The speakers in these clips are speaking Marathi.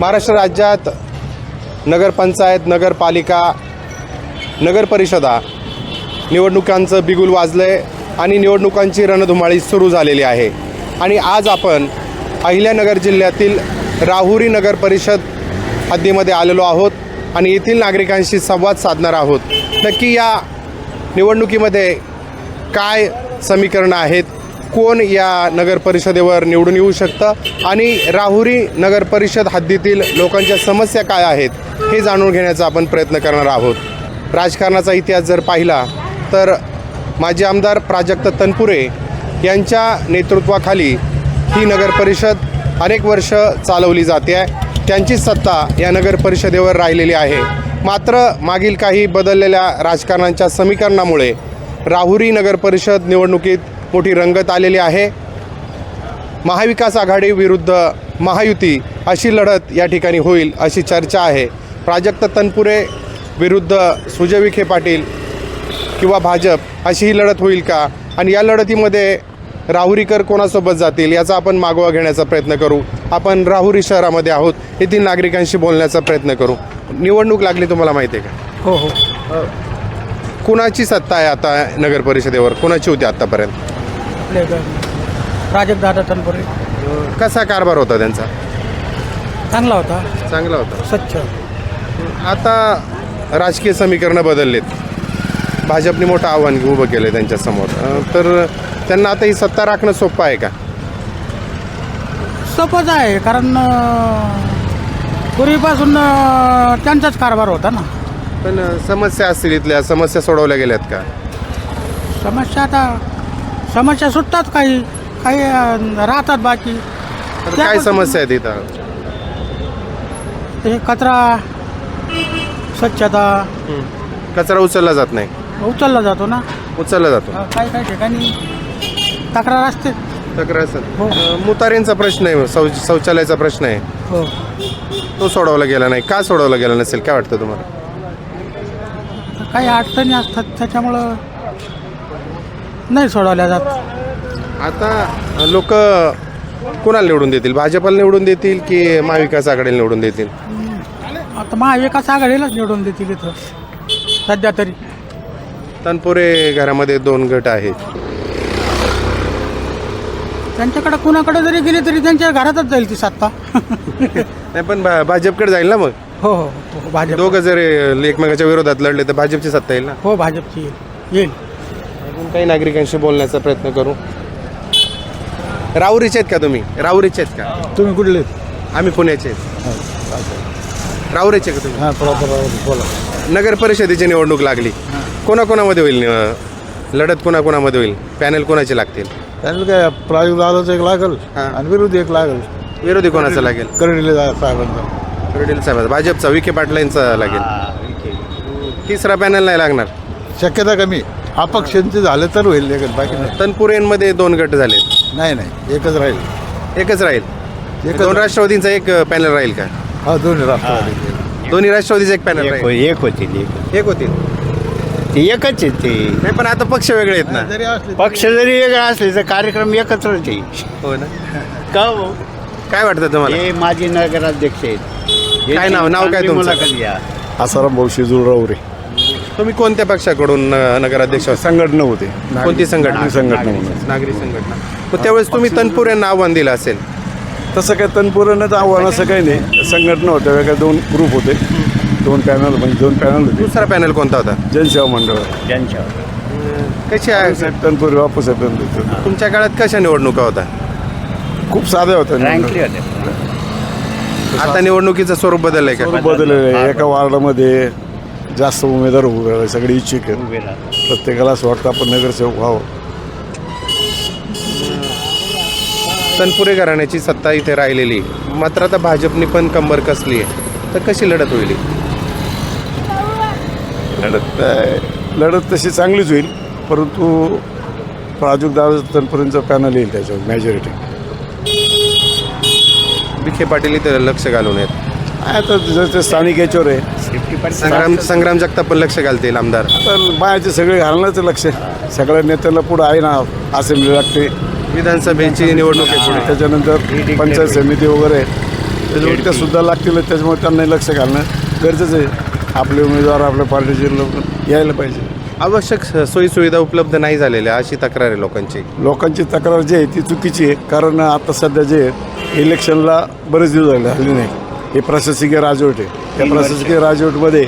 महाराष्ट्र राज्यात नगरपंचायत नगरपालिका नगरपरिषदा निवडणुकांचं बिगुल वाजलं आहे आणि निवडणुकांची रणधुमाळी सुरू झालेली आहे. आणि आज आपण अहिल्यानगर जिल्ह्यातील राहुरी नगर परिषद हद्दीमध्ये आलेलो आहोत आणि येथील नागरिकांशी संवाद साधणार आहोत. नक्की या निवडणुकीमध्ये काय समीकरणं आहेत? कोण या नगर परिषदेवर निवडून येऊ शकतं? आणि राहुरी नगर परिषद हद्दीतील लोकांच्या समस्या काय आहेत हे जाणून घेण्याचा आपण प्रयत्न करणार आहोत. राजकारणाचा इतिहास जर पाहिला तर माजी आमदार प्राजक्त तनपुरे यांच्या नेतृत्वाखाली ही नगर परिषद अनेक वर्ष चालवली जाते. आहे त्यांची सत्ता या नगर परिषदेवर राहिलेली आहे. मात्र मागील काही बदललेल्या राजकारणांच्या समीकरणामुळे राहुरी नगर परिषद निवडणुकीत मोठी रंगत आलेली आहे. महाविकास आघाडी विरुद्ध महायुती अशी लढत या ठिकाणी होईल अशी चर्चा आहे. प्राजक्त तनपुरे विरुद्ध सुजय विखे पाटील किंवा भाजप अशी ही लढत होईल का? आणि या लढतीमध्ये राहुरीकर कोणासोबत जातील याचा आपण मागोवा घेण्याचा प्रयत्न करू. आपण राहुरी शहरामध्ये आहोत येथील नागरिकांशी बोलण्याचा प्रयत्न करू. निवडणूक लागली तुम्हाला माहिती आहे का? हो हो. कुणाची सत्ता आहे आता नगर परिषदेवर? कुणाची होती आत्तापर्यंत आपले प्राजक्त दादा तनपुरे. कसा कारभार होता त्यांचा? चांगला होता. चांगला होता. स्वच्छ आता राजकीय समीकरणं बदललेत. भाजपने मोठं आव्हान उभं केलं त्यांच्यासमोर तर त्यांना आता ही सत्ता राखणं सोपं आहे का? सोपंच आहे कारण पूर्वीपासून त्यांचाच कारभार होता ना. पण समस्या असतील इथल्या समस्या सोडवल्या गेल्यात का? समस्या आता समस्या सुटतात काही काही अं, राहतात बाकी. तर काय समस्या आहेत इथं हे कचरा स्वच्छता. कचरा उचलला जात नाही. उचलला जातो ना. उचलला जातो. अं, काही काही ठिकाणी तक्रार असते. तक्रार असेल हो. अं, मुतारींचा प्रश्न आहे शौच शौचालयाचा प्रश्न आहे. हो. तो सोडवला गेला नाही. का सोडवला गेला नसेल? काय वाटतं तुम्हाला? काही अडचणी असतात त्याच्यामुळं नाही सोडवल्या जात. आता लोक कोणाला निवडून देतील? भाजपला निवडून देतील की महाविकास आघाडीला निवडून देतील? आता महाविकास आघाडीलाच निवडून देतील इथं. सध्या तरी. तनपुरे घरामध्ये दोन गट आहेत. त्यांच्याकडे कुणाकडे जरी गेली तरी त्यांच्या घरातच जाईल ती सत्ता. नाही पण भा- भाजपकडे जाईल ना मग? हो हो हो भाजप. दोघं जर एकमेकाच्या विरोधात लढले तर भाजपची सत्ता येईल ना? हो भाजपची येईल. येईल. अजून काही नागरिकांशी बोलण्याचा प्रयत्न करू. राहुरीचे आहेत का तुम्ही? राहुरीचे आहेत का? तुम्ही कुठले आम्ही पुण्याचे आहेत. राहुरीचे का तुम्ही? हां बोला. नगर परिषदेची निवडणूक लागली. कोणाकोणामध्ये होईल लढत कोणाकोणामध्ये होईल? पॅनल कोणाचे लागतील? त्यांना काय प्रायोगिक दादाचं एक लागल हां. आणि विरोधी एक लागल. विरोधी कोणाचा लागेल? करडले साहेबांचा. वडील साहेब भाजपचा विखे पाटलांचा लागेल. तिसरा पॅनल नाही लागणार. शक्यता कमी. अपक्षांचे झालं तर होईल लेखन बाकी नाही. तनपुरेंमध्ये दोन गट झाले नाही नाही एकच राहील. एकच राहील. एकच दोन राष्ट्रवादींचा एक पॅनल राहील का? हा दोन्ही राष्ट्रवादी. दोन्ही राष्ट्रवादीचा एक पॅनल एक राहील. एक होती ती एक होतील. ती एकच आहे ते. नाही पण आता पक्ष वेगळे आहेत ना. जरी असले पक्ष जरी वेगळा असले तर कार्यक्रम एकत्रच आहे. हो ना. का हो? काय वाटतं तुम्हाला? हे माजी नगराध्यक्ष आहेत. काय नाव- नाव काय तुमचं? मुलाखत घ्या. आसाराम भाऊ शिजूर राऊरे. तुम्ही कोणत्या पक्षाकडून अं, नगराध्यक्ष होता? संघटना होते. कोणती संघटना? संघटना म्हणून नागरी संघटना. मग त्यावेळेस तुम्ही तनपुर यांना आव्हान दिलं असेल. तसं काय तनपुरानं तर आव्हान असं काही नाही. संघटना होत्या वेगळ्या दोन ग्रुप होते. दोन पॅनल म्हणजे दोन पॅनल होते. दुसरा पॅनल कोणता होता? जनसेवा मंडळ. त्यांच्यावर कशी आहे? साहेब तनपुरे तुमच्या काळात कशा निवडणुका होता खूप साध्या होत्या रँकली होते आता निवडणुकीचं स्वरूप बदललंय का? आहे एका वार्डामध्ये जास्त उमेदवार उभे राहिले सगळे इच्छुक राहतात प्रत्येकाला असं वाटतं आपण नगरसेवक व्हावं. तनपुरे घराण्याची सत्ता इथे राहिलेली. मात्र आता भाजपने पण कंबर कसली आहे? तर कशी लढत होईल? ही? लढत लढत तशी चांगलीच होईल. परंतु प्राजूक दादा तनपर्यंत पॅनल येईल त्याच्यावर मेजॉरिटी विखे पाटील इथे लक्ष घालून आहेत. आता जसं स्थानिक याच्यावर आहे. संग्राम संग्राम जगताप पण लक्ष घालतील आमदार. तर बायाचे सगळे घालण्याचं लक्ष. सगळ्या नेत्याला पुढं आहे ना असेंब्ली लागते विधानसभेची निवडणूक आहे पुढे. त्याच्यानंतर पंचायत समिती वगैरे त्याच्यामुळे त्या सुद्धा लागतील त्याच्यामुळे त्यांनाही लक्ष घालणं गरजेचं आहे. आपले उमेदवार आपल्या पार्टीचे लोक यायला पाहिजे. आवश्यक सोयीसुविधा उपलब्ध नाही झालेल्या अशी तक्रार आहे लोकांची. लोकांची तक्रार जी आहे ती चुकीची आहे कारण आता सध्या जे आहे, इलेक्शनला बरेच दिवस झाले झाले नाही. हे प्रशासकीय राजवट आहे. त्या प्रशासकीय राजवटमध्ये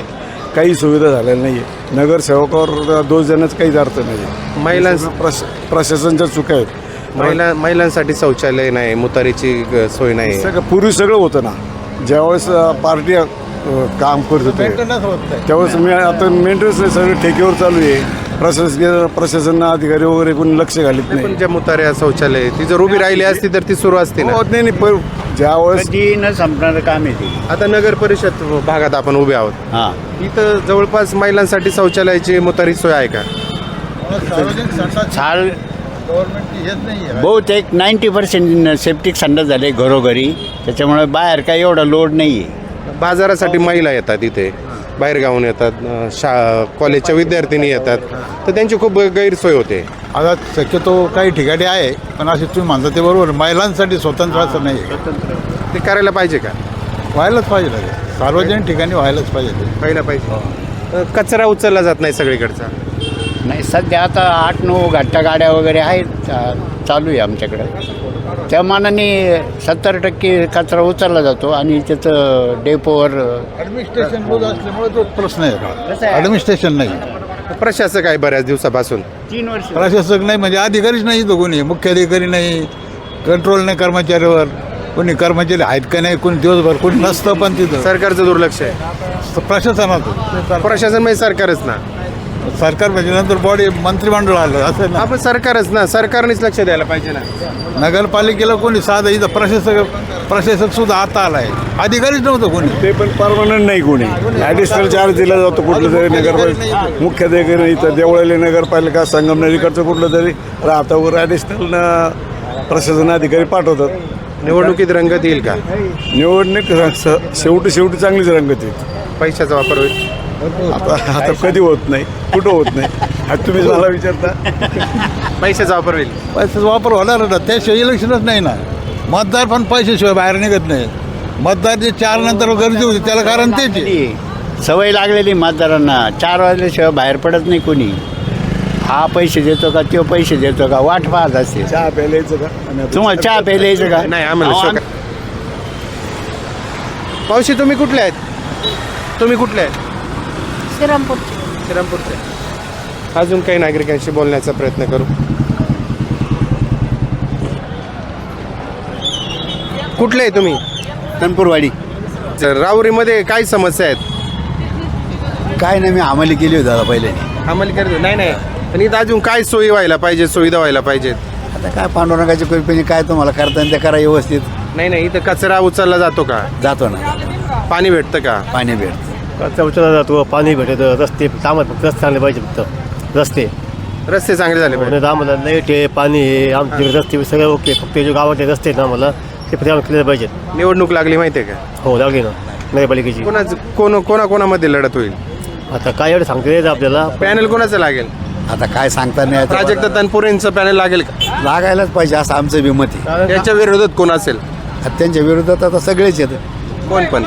काही सुविधा झालेल्या नाही आहे नगरसेवकावर दोष देण्याचा काहीच अर्थ नाही आहे महिलांस प्रश प्रशासनच्या चुका आहेत. महिला महिलांसाठी शौचालय नाही मुतारीची सोय नाही. सगळं पूर्वी सगळं होतं ना. ज्यावेळेस पार्टी काम करत होते. त्यावेळेस मी आता मेंटेनन्स नाही सगळं ठेकेवर चालू आहे. प्रशासकीय प्रशासन अधिकारी वगैरे कोणी लक्ष घालीत पण नाही. ज्या मुताऱ्या शौचालय ती जर उभी राहिली असती तर ती सुरू असती ना. हो, नाही नाही पण ज्यावेळेस कधी न संपणारं काम आहे ते. आता नगर परिषद भागात आपण उभे आहोत. हां. इथं जवळपास महिलांसाठी शौचालयाची मुतारी सोय आहे का? चाल बहुतेक नाईन्टी पर्सेंट सेप्टिक संडास झाले घरोघरी. त्याच्यामुळे बाहेर काही एवढा लोड नाही आहे बाजारासाठी महिला येतात इथे. बाहेरगावून येतात शा कॉलेजच्या विद्यार्थिनी येतात. तर त्यांची खूप गैरसोय होते. आता शक्यतो काही ठिकाणी आहे पण असे तुम्ही म्हणता ते बरोबर महिलांसाठी स्वतंत्र असं नाही. ते करायला पाहिजे का? व्हायलाच पाहिजे. सार्वजनिक ठिकाणी व्हायलाच पाहिजे ते. व्हायला पाहिजे. कचरा उचलला जात नाही सगळीकडचा? नाही सध्या आता आठ नऊ घट्टा गाड्या वगैरे आहेत चा- चालू आहे आमच्याकडे. त्या मानाने सत्तर टक्के कचरा उचलला जातो आणि त्याचं डेपोवर ॲडमिनिस्ट्रेशन रोज असल्यामुळे तो प्रश्न आहे? ॲडमिनिस्ट्रेशन नाही. प्रशासक आहे बऱ्याच दिवसापासून. तीन वर्ष. प्रशासक नाही म्हणजे अधिकारीच नाही तो कोणी. मुख्याधिकारी नाही कंट्रोल नाही कर्मचाऱ्यावर. कोणी कर्मचारी आहेत का नाही कोणी दिवसभर कोणी नसतं पण तिथं. सरकारचं दुर्लक्ष आहे. प्रशासनात प्रशासन म्हणजे सरकारच ना. सरकार म्हणजे नंतर बॉडी मंत्रिमंडळ आलं असं ना. आपण सरकारच ना सरकारनेच लक्ष द्यायला पाहिजे ना. नगरपालिकेला कोणी साधं इथं प्रशासक प्रशासक सुद्धा आता आला आहे अधिकारीच नव्हतं कोणी. ते पण परमनंट नाही कोणी. ॲडिशनल चार्ज दिला जातो कुठलं तरी नगर मुख्याधिकारी इथं देवळाली नगरपालिका संगमनेर इकडचं कुठलं तरी राहतावर ॲडिशनल प्रशासन अधिकारी पाठवतात. निवडणुकीत रंगत येईल का? निवडणूक स- शेवटी शेवटी चांगलीच रंगत येते पैशाचा वापर होईल. आता आता कधी होत नाही? कुठं होत नाही? आता तुम्ही मला विचारता. पैशाचा वापर होईल पैशाचा वापर होणार ना त्याशिवाय इलेक्शनच नाही ना. मतदार पण पैशाशिवाय बाहेर निघत नाही. मतदार जे चार नंतर गर्दी होती त्याला कारण तेच आहे. सवय लागलेली मतदारांना. चार वाजल्याशिवाय बाहेर पडत नाही कोणी. हा पैसे देतो का तो पैसे देतो का? वाट पाहत असते चहा प्यायला यायचं का? आणि आता- तुम्हाला चहा प्यायला यायचं का? नाही आम्हाला अहो, शोक पावशी तुम्ही कुठले आहेत? तुम्ही कुठले आहेत? श्रीरामपूर श्रीरामपूरचे. अजून काही नागरिकांशी बोलण्याचा प्रयत्न करू. कुठले आहे तुम्ही? तनपूरवाडी. तर राहुरीमध्ये काय समस्या आहेत? काय नाही मी अंमली केली होती दादा पहिले. अंमली करतो नाही नाही. आणि इथं अजून काय सोयी व्हायला पाहिजे सुविधा व्हायला पाहिजेत? आता काय पांडुरंगाची कृपेने काय तुम्हाला करता येईल ते करा व्यवस्थित. नाही नाही. इथं कचरा उचलला जातो का? जातो ना. पाणी भेटतं का? पाणी भेटतं. उचलला जातो पाणी भेटत रस्ते कामात फक्त रस्ते चांगले पाहिजे फक्त. रस्ते. रस्ते चांगले झाले पाहिजे. म्हणजे आम्हाला लाइट आहे पाणी आहे आमचे रस्ते सगळे ओके फक्त जे गावातले रस्ते आहेत ना आम्हाला ते फक्त आम्हाला क्लिअर पाहिजेत. निवडणूक लागली माहिती आहे का? हो लागली ना नगरपालिकेची. कोणाच कोण कोणा कोणामध्ये लढत होईल? आता काय एवढं सांगता येतं आपल्याला? पॅनल कोणाचं लागेल? आता काय सांगता नाही येत. प्राजक्त तनपुरेंचं पॅनल लागेल का? लागायलाच पाहिजे असं आमचं बी मत आहे. त्याच्या विरोधात कोण असेल? आता त्यांच्या विरोधात आता सगळेच येतं कोण पण?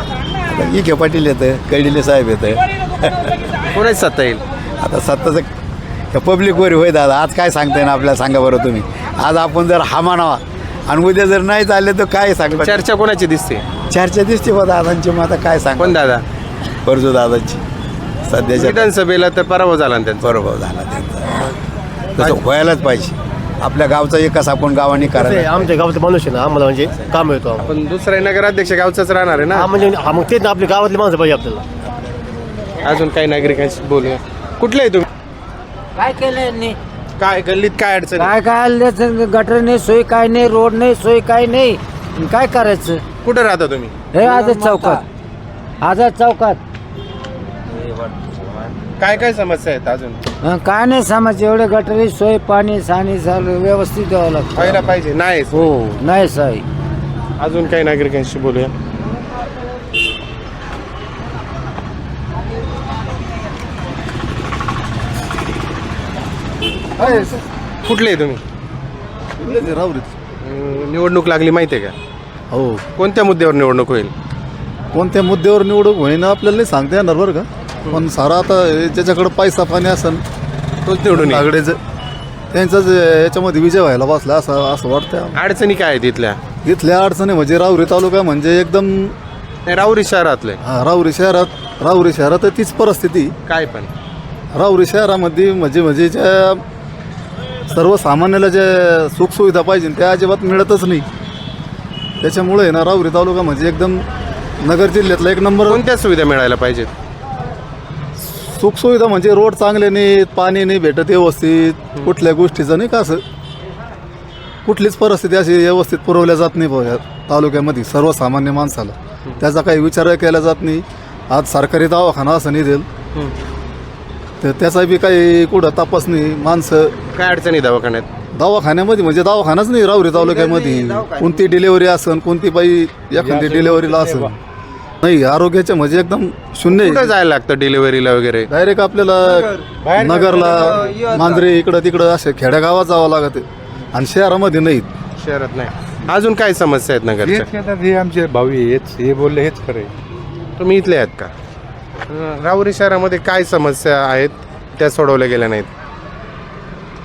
आता इके पाटील येतं कैडिले साहेब येतं. कोणाच सत्ता येईल? आता सत्ताचं पब्लिकवर होय दादा. आज काय सांगता येईल आपल्याला सांगा बरं तुम्ही. आज आपण जर हा म्हणावा. आणि उद्या जर नाही चालले तर काय सांगता? चर्चा कोणाची दिसते? चर्चा दिसते बा दादांची. मग आता काय सांग कोण दादा? परजू दादांची. सध्याच्या विधानसभेला तर पराभव झाला ना त्यांचा. बरोबर झाला त्यांचा. तसं व्हायलाच पाहिजे. आपल्या गावचा एकच आपण गावाने करायला. आमच्या गावातले माणूस आहे ना आम्हाला म्हणजे काम येतो आम्हाला. पण दुसरा नगराध्यक्ष गावचाच राहणार आहे हा ना म्हणजे हा मग तेच ना आपल्या गावातले माणसं पाहिजे आपल्याला. अजून काही नागरिकांशी बोलूया. कुठले आहे तुम्ही? काय केलं काय गल्लीत काय अडचण आहे? काय काय आलं गटर नाही सोय काय नाही रोड नाही सोय काय नाही. आणि काय करायचं? कुठं राहता तुम्ही? हे आझाद चौकात. आझाद चौकात. काय काय समस्या आहेत अजून? काय नाही समज एवढे गटरी सोय पाणी साणी चालू व्यवस्थित द्यावं व्हायला लागतं पाहिजे. नाही हो नाही सोय अजून काही नागरिकांशी बोलूया. कुठले आहे तुम्ही? अं, निवडणूक लागली माहिती आहे का? हो. कोणत्या मुद्द्यावर निवडणूक होईल? कोणत्या मुद्द्यावर निवडून होईना आपल्याला नाही सांगता येणार बरं का? पण सारा आता ज्याच्याकडे पैसा पाणी असेल तोच निवडून येईल. आगडेच त्यांचाच याच्यामध्ये विजय व्हायला बसला असं असं वाटतं अडचणी काय आहेत इथल्या? इथल्या अडचणी म्हणजे राहुरी तालुका म्हणजे एकदम नाही, राऊरी शहरातले. हा, राहुरी शहरात राहुरी शहरात तीच परिस्थिती. काय पण. राहुरी शहरामध्ये म्हणजे म्हणजे ज्या सर्वसामान्याला ज्या सुखसुविधा पाहिजे त्या अजिबात मिळतच नाही. त्याच्यामुळे ना राहुरी तालुका म्हणजे एकदम नगर जिल्ह्यातला एक नंबर कोणत्या सुविधा मिळायला पाहिजेत? सुखसुविधा म्हणजे रोड चांगले नाहीत पाणी नाही भेटत व्यवस्थित कुठल्या गोष्टीचं नाही का असं? कुठलीच परिस्थिती अशी व्यवस्थित पुरवल्या जात नाही या तालुक्यामध्ये सर्वसामान्य माणसाला. त्याचा काही विचार केला जात नाही. आज सरकारी दवाखाना असं नाही देईल तर त्याचा बी काही कुठं तपासणी माणसं काय अडचणी दवाखान्यात? दवाखान्यामध्ये म्हणजे दवाखानाच नाही राहुरी तालुक्यामध्ये. कोणती डिलेवरी असन कोणती बाई एखादी डिलेवरीला असन. नाही आरोग्याच्या म्हणजे एकदम शून्य कुठं जायला लागतं डिलिव्हरीला वगैरे? डायरेक्ट आपल्याला नगरला मांजरे इकडं तिकडं असे खेड्यागावात जावं लागत आणि शहरामध्ये नाहीत शहरात नाही. अजून काय समस्या आहेत नगरच्या? हे आमचे भावी हेच हे बोलले हेच खरे तुम्ही इथले आहेत का? अं, राहुरी शहरामध्ये काय समस्या आहेत? त्या सोडवल्या गेल्या नाहीत.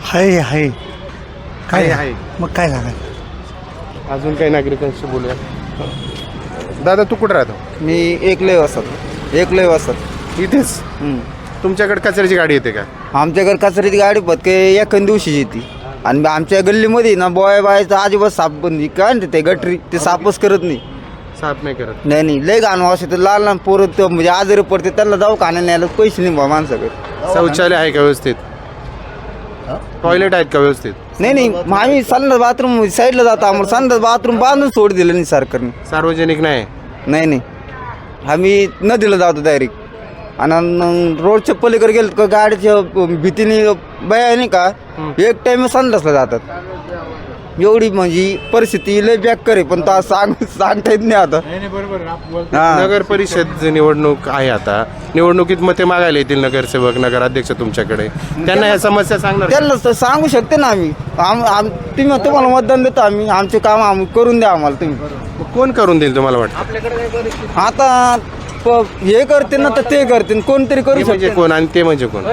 हाय हाय. काय आहे मग काय झालं? अजून काही नागरिकांशी बोलूया. दादा तू कुठं राहतो? मी एकलय वाजतात एकलय वाजतात इथेच? तुमच्याकडे कचऱ्याची गाडी येते का? आमच्याकडे कचऱ्याची गाडी पत्के एखाद दिवशीच येते. आणि आमच्या गल्लीमध्ये ना बॉय बायचं अजिबात साफ बंदी काय म्हणते ते गटरी ते साफच करत नाही. साफ नाही करत. नाही नाही लय घाण वास येतो. लहान लहान पोरं ते म्हणजे आजारी पडते त्यांना जाऊ खाण्याला न्यायला पैसे नाही बा माणसाकडे. शौचालय आहे का व्यवस्थित? टॉयलेट आहेत का व्यवस्थित? नाही नाही मग आम्ही संडास बाथरूम साईडला जातो आम्हाला संडास बाथरूम बांधून सोड दिलं नाही सरकारने. सार्वजनिक नाही. नाही नाही. आम्ही नदीला जातो डायरेक्ट आणि मग रोडच्या पलीकडे गेलो का गाडीच्या भीतीने बाया नाही का एक टाइम संडासला जातात. एवढी म्हणजे परिस्थिती लय बेकार आहे पण तर सांग सांगता येत नाही आता. हा. नगर परिषद निवडणूक आहे आता. निवडणुकीत मते मागायला येतील नगरसेवक नगराध्यक्ष तुमच्याकडे. त्यांना ह्या समस्या सांगणार त्यांना तर सांगू शकते ना आम्ही. आम आम तुम्ही तुम्हाला मतदान देतो आम्ही. आमचे काम आम्ही करून द्या आम्हाला तुम्ही. मग कोण करून देईल तुम्हाला वाटतं? आता प- हे करते ना तर ते करते कोणतरी ते करू म्हणजे शकते कोण आणि ते म्हणजे कोण?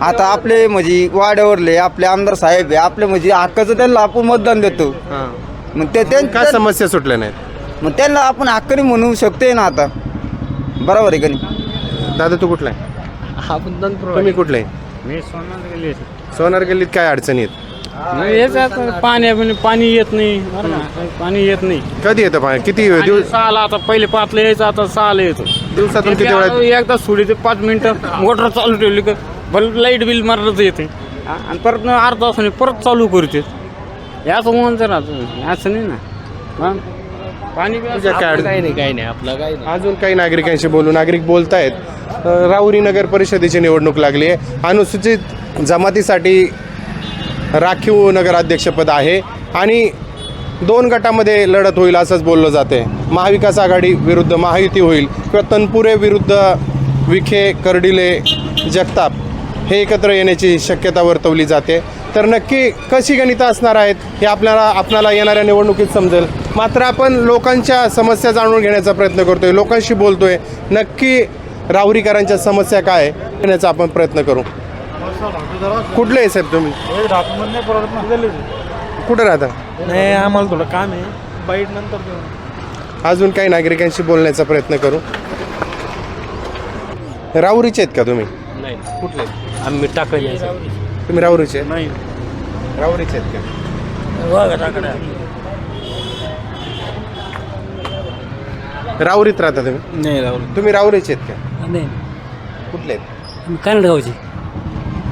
आता आपले म्हणजे वाड्यावरले आपले आमदार साहेब आहे आपले म्हणजे हक्काचं त्यांना आपण मतदान देतो. हां. मग ते का त्यां- समस्या सुटल्या नाहीत? मग त्यांना आपण हक्काने म्हणू शकतोय ना आता. बरोबर आहे का नाही? दादा तू कुठला आहे? तुम्ही कुठले? मी सोनार गेले सोनार गल्लीत काय अडचणी आहेत? हेच आता पाणी पाणी येत नाही बरं का? पाणी येत नाही. कधी येतं पाणी? किती आणि दिवस सहाला आता पहिले पाचला यायचं आता सहाला येतो. दिवसातून किती वेळा एकदा सोडी ते पाच मिनिटं मोटर चालू ठेवली का भले लाइट बिल मारत येते. आणि परत न अर्धा तासाने परत चालू करते. याच म्हणून जर असं नाही ना. हा? पाणी बी तुझ्या असं- काय अडचण? नाही काही नाही आपलं काही नाही. अजून काही नागरिकांशी बोलू. नागरिक बोलतायत अ, राहुरी नगर परिषदेची निवडणूक लागली आहे. अनुसूचित जमातीसाठी राखीव नगराध्यक्षपद आहे. आणि दोन गटामध्ये लढत होईल असंच बोललं जाते. महाविकास आघाडी विरुद्ध महायुती होईल किंवा तनपुरे विरुद्ध विखे कर्डिले जगताप हे एकत्र येण्याची शक्यता वर्तवली जाते. तर नक्की कशी गणितं असणार आहेत हे आपल्याला आपल्याला येणाऱ्या निवडणुकीत समजेल. मात्र आपण लोकांच्या समस्या जाणून घेण्याचा प्रयत्न करतोय लोकांशी बोलतोय. नक्की राहुरीकरांच्या समस्या काय आहे घेण्याचा आपण प्रयत्न करू. कुठले आहे साहेब तुम्ही? कुठं राहता? नाही आम्हाला थोडं काम आहे. बाईट नंतर अजून काही नागरिकांशी बोलण्याचा प्रयत्न करू? राहुरीचे आहेत का तुम्ही? नाही कुठले? आम्ही टाकले तुम्ही राहुरीचे? आहेत? नाही. राहुरीचे आहेत का? राहुरीत राहता तुम्ही? नाही राहुल तुम्ही राहुरीचे आहेत का? नाही. कुठले आहेत? कन्नडगावची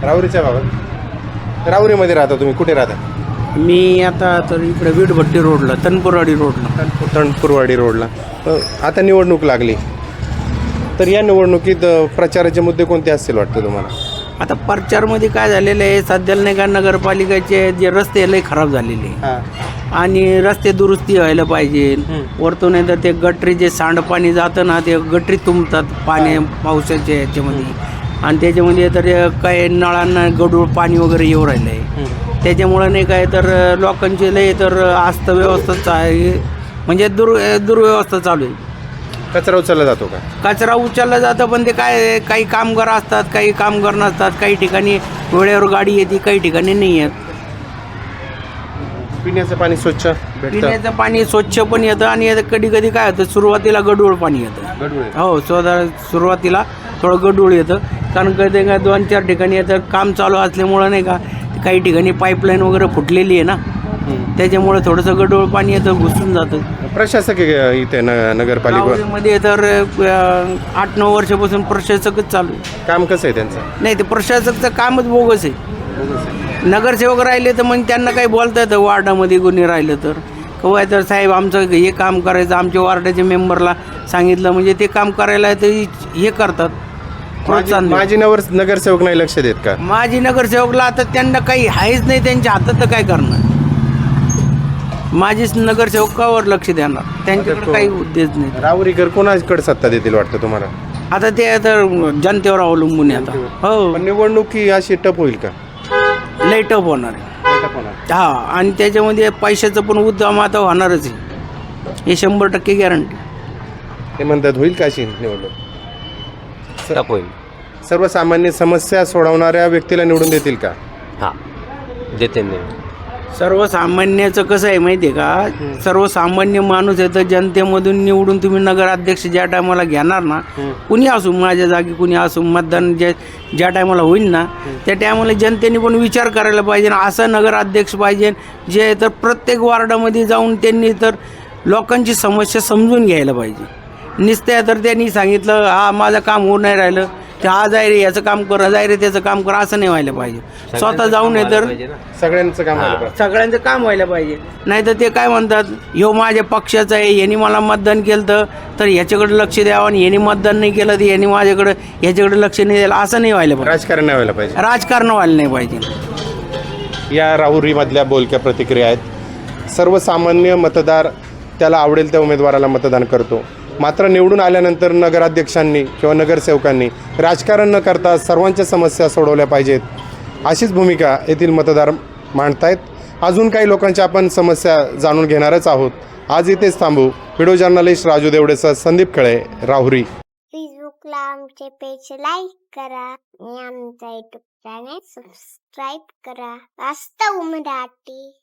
राहुरीच्या भागात? राहुरीमध्ये राहता तुम्ही कुठे राहता? मी आता तर इकडे वीटभट्टी रोडला तनपुरवाडी रोडला. तणपूरवाडी रोडला. अ, आता निवडणूक लागली. तर या निवडणुकीत अ, प्रचाराचे मुद्दे कोणते असतील वाटतं तुम्हाला? आता प्रचारमध्ये काय झालेलं आहे सध्याला नाही का नगरपालिकेचे जे रस्ते लय खराब झालेले आहे. आणि रस्ते दुरुस्ती व्हायला पाहिजे. वरतून नाही तर ते गटरी जे सांडपाणी जातं ना ते गटरी तुंबतात पाणी पावसाच्या ह्याच्यामध्ये. आणि त्याच्यामध्ये तर काय नळांना गडूळ पाणी वगैरे येऊ राहिलं आहे त्याच्यामुळं नाही काय तर लोकांचे लय तर अस्तव्यवस्थाच आहे. म्हणजे दुर् दुर्व्यवस्था चालू आहे. कचरा उचलला जातो का? कचरा उचलला जातं पण ते काय काही कामगार असतात काही कामगार नसतात काही ठिकाणी वेळेवर गाडी येते काही ठिकाणी नाही येत. पिण्याचं पाणी स्वच्छ भेटतं? पिण्याचं पाणी स्वच्छ पण येतं आणि कधी कधी काय होतं सुरुवातीला गडूळ पाणी येतं. गडूळ. हो सुरुवातीला थोडं गडूळ येतं. कारण कधी काय दोन चार ठिकाणी येतं काम चालू असल्यामुळं नाही का काही ठिकाणी पाईपलाईन वगैरे फुटलेली आहे ना. त्याच्यामुळे थोडंसं गडूळ पाणी येतं घुसून जातं. प्रशासक आहे इथे न नगरपालिका? गावामध्ये तर आठ नऊ वर्षापासून प्रशासकच चालू आहे. काम कसं आहे त्यांचं? नाही ते प्रशासकचं कामच बोगस आहे. नगरसेवक राहिले तर मग त्यांना काही बोलता येतं वार्डामध्ये कोणी राहिलं तर. कवाय तर साहेब आमचं हे काम करायचं आमच्या वार्डाच्या मेंबरला सांगितलं म्हणजे ते काम करायला ते हे करतात. प्रोत्साहन. माझी नवर नगरसेवक नाही लक्ष देत का? माजी नगरसेवकला आता त्यांना काही आहेच नाही त्यांच्या हातात तर काय करणार? माझी नगरसेवक कावर लक्ष देणार? त्यांच्याकडे काही उद्देश नाही. राहुरीकर कोणाकडे सत्ता देतील वाटतं तुम्हाला? आता ते तर जनतेवर अवलंबून आहे आता. हो. पण निवडणूक ही अशी टप होईल का? लई टफ होणार आहे. हा आणि त्याच्यामध्ये पैशाचं पण उद्यम आता होणारच आहे. हे शंभर टक्के गॅरंटी ते म्हणतात होईल का अशी निवडणूक? टप होईल. सर्वसामान्य समस्या सोडवणाऱ्या व्यक्तीला निवडून देतील का? हां. देते नाही सर्वसामान्याचं कसं आहे माहिती आहे का सर्वसामान्य माणूस आहे तर जनतेमधून निवडून तुम्ही नगराध्यक्ष ज्या टायमाला घेणार ना कुणी असू माझ्या जागी कुणी असू मतदान जे ज्या टायमाला होईल ना त्या टायमाला जनतेने पण विचार करायला पाहिजे ना असा नगराध्यक्ष पाहिजे जे तर प्रत्येक वार्डामध्ये जाऊन त्यांनी तर लोकांची समस्या समजून घ्यायला पाहिजे. निसत्या तर त्यांनी सांगितलं हा माझं काम होऊ नाही राहिलं. ते हा जाय रे याचं काम कर जाय रे त्याचं काम कर असं नाही व्हायला पाहिजे. स्वतः जाऊन आहे तर सगळ्यांचं काम झालं पाहिजे. सगळ्यांचं काम व्हायला पाहिजे. नाही तर ते काय म्हणतात ह्यो माझ्या पक्षाचा आहे यांनी मला मतदान केलं तर तर ह्याच्याकडे लक्ष द्यावं आणि यांनी मतदान नाही केलं तर यांनी माझ्याकडे ह्याच्याकडे लक्ष नाही द्यायला असं नाही व्हायला पाहिजे. राजकारण नाही व्हायला पाहिजे. राजकारण व्हायला नाही पाहिजे. या राहुरीमधल्या बोलक्या प्रतिक्रिया आहेत. सर्वसामान्य मतदार त्याला आवडेल त्या उमेदवाराला मतदान करतो. मात्र निवडून आल्यानंतर नगराध्यक्षांनी किंवा नगरसेवकांनी राजकारण न करता सर्वांच्या समस्या सोडवल्या पाहिजेत. अशीच भूमिका येथील मतदार मांडतायत. अजून काही लोकांच्या आपण समस्या जाणून घेणारच आहोत. आज इथेच थांबू. व्हिडिओ जर्नलिस्ट राजू देवडेसह संदीप खळे राहुरी. फेसबुकला आमचे पेज लाईक करा आणि आमचा युट्यूब चॅनेल सबस्क्राईब करा. वास्तव मराठी.